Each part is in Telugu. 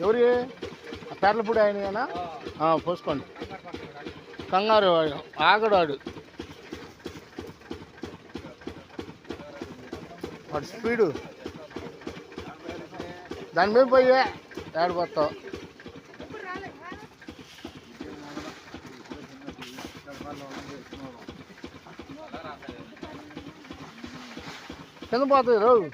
ఎవరి? పెర్లపూడి ఆయన పోసుకోండి. కంగారు వాడు, ఆగడాడు. వాడు స్పీడు. దాని మీద పోయే ఏడిపోతావు కింద పోతుంది రావు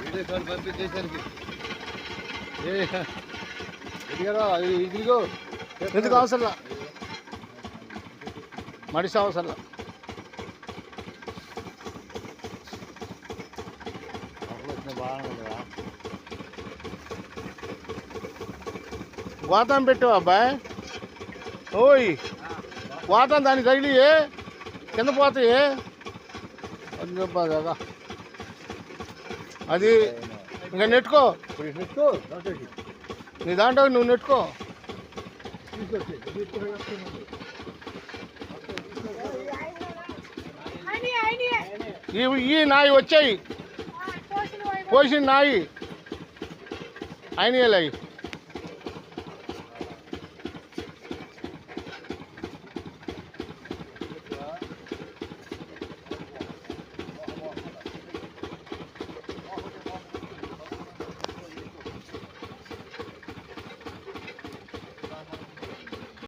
వీడియో కాల్ పంపించేసరికి ఇదిగో ఇదిగో ఎందుకు అవసరంలా మడిసి అవసరంలా గోతం పెట్టావు అబ్బాయి ఓయ్ గోతం దానికి తగిలి కింద పోతాయి. అది ఇంకా నెట్టుకో. నీ దాంట్లో నువ్వు నెట్టుకో. ఈ నాయి వచ్చాయి. పోసిన నాయి. ఆయన